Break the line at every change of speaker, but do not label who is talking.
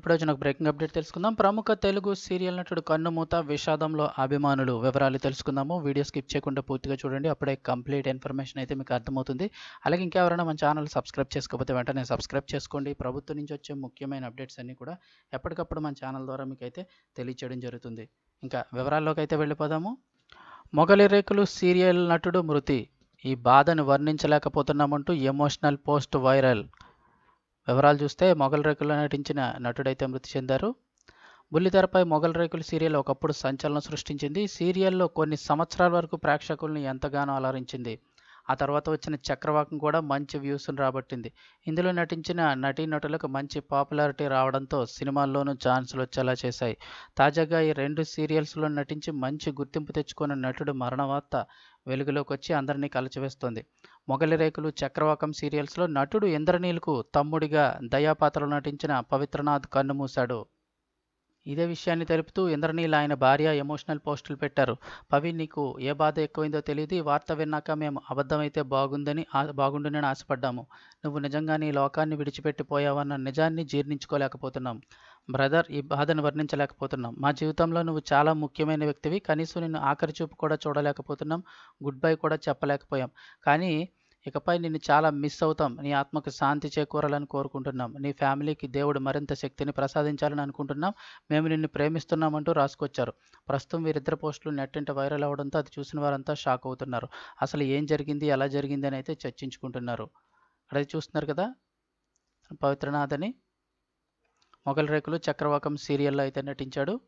ఇప్పుడు వచ్చిన ఒక బ్రేకింగ్ అప్డేట్ తెలుసుకుందాం. ప్రముఖ తెలుగు సీరియల్ నటుడు కన్నుమూత విషాదంలో అభిమానులు వివరాలు తెలుసుకుందాము. వీడియో స్కిప్ చేయకుండా పూర్తిగా చూడండి. అప్పుడే కంప్లీట్ ఇన్ఫర్మేషన్ అయితే మీకు అర్థమవుతుంది. అలాగే ఇంకెవరైనా మన ఛానల్ సబ్స్క్రైబ్ చేసుకోకపోతే వెంటనే సబ్స్క్రైబ్ చేసుకోండి. ప్రభుత్వం నుంచి వచ్చే ముఖ్యమైన అప్డేట్స్ అన్నీ కూడా ఎప్పటికప్పుడు మన ఛానల్ ద్వారా మీకు అయితే తెలియచేయడం జరుగుతుంది. ఇంకా వివరాల్లోకి అయితే వెళ్ళిపోదాము. మొగలి రేకులు సీరియల్ నటుడు మృతి. ఈ బాధను వర్ణించలేకపోతున్నామంటూ ఎమోషనల్ పోస్ట్ వైరల్ వివరాలు చూస్తే మొగల్ రేకుల్లో నటించిన నటుడైతే మృతి చెందారు. బుల్లితెరపై మొగల్ రేకులు సీరియల్ ఒకప్పుడు సంచలనం సృష్టించింది. సీరియల్లో కొన్ని సంవత్సరాల వరకు ప్రేక్షకుల్ని ఎంతగానో అలరించింది. ఆ తర్వాత వచ్చిన చక్రవాకం కూడా మంచి వ్యూస్ను రాబట్టింది. ఇందులో నటించిన నటీనటులకు మంచి పాపులారిటీ రావడంతో సినిమాల్లోనూ ఛాన్సులు వచ్చేలా చేశాయి. తాజాగా ఈ రెండు సీరియల్స్లో నటించి మంచి గుర్తింపు తెచ్చుకున్న నటుడు మరణ వార్త వెలుగులోకి వచ్చి అందరినీ కలచివేస్తోంది. మొగలి రేకులు చక్రవాకం సీరియల్స్లో నటుడు ఇంద్రనీల్కు తమ్ముడిగా దయాపాత్రలో నటించిన పవిత్రనాథ్ కన్నుమూశాడు ఇదే విషయాన్ని తెలుపుతూ ఇంద్రనీల్ ఆయన భార్య ఎమోషనల్ పోస్టులు పెట్టారు. పవి నీకు ఏ బాధ ఎక్కువైందో తెలియదు ఈ వార్త విన్నాక మేము అబద్ధమైతే బాగుందని బాగుండునని ఆశపడ్డాము. నువ్వు నిజంగానే నీ లోకాన్ని విడిచిపెట్టిపోయావన్న నిజాన్ని జీర్ణించుకోలేకపోతున్నాం. బ్రదర్ ఈ బాధను వర్ణించలేకపోతున్నాం. మా జీవితంలో నువ్వు చాలా ముఖ్యమైన వ్యక్తివి. కనీసం నిన్ను ఆఖరి చూపు కూడా చూడలేకపోతున్నాం. గుడ్ బై కూడా చెప్పలేకపోయాం. కానీ ఇకపై నిన్ను చాలా మిస్ అవుతాం. నీ ఆత్మకు శాంతి చేకూరాలని కోరుకుంటున్నాం. నీ ఫ్యామిలీకి దేవుడు మరింత శక్తిని ప్రసాదించాలని అనుకుంటున్నాం. మేము నిన్ను ప్రేమిస్తున్నామంటూ రాసుకొచ్చారు. ప్రస్తుతం వీరిద్దరు పోస్టులు నెట్టింట వైరల్ అవడంతో అది చూసిన వారంతా షాక్ అవుతున్నారు. అసలు ఏం జరిగింది? ఎలా జరిగింది? అని అయితే చర్చించుకుంటున్నారు. అక్కడ చూస్తున్నారు కదా? పవిత్రనాథ్ అని మొఘల్ రేకులు చక్రవాకం సీరియల్లో అయితే నటించాడు.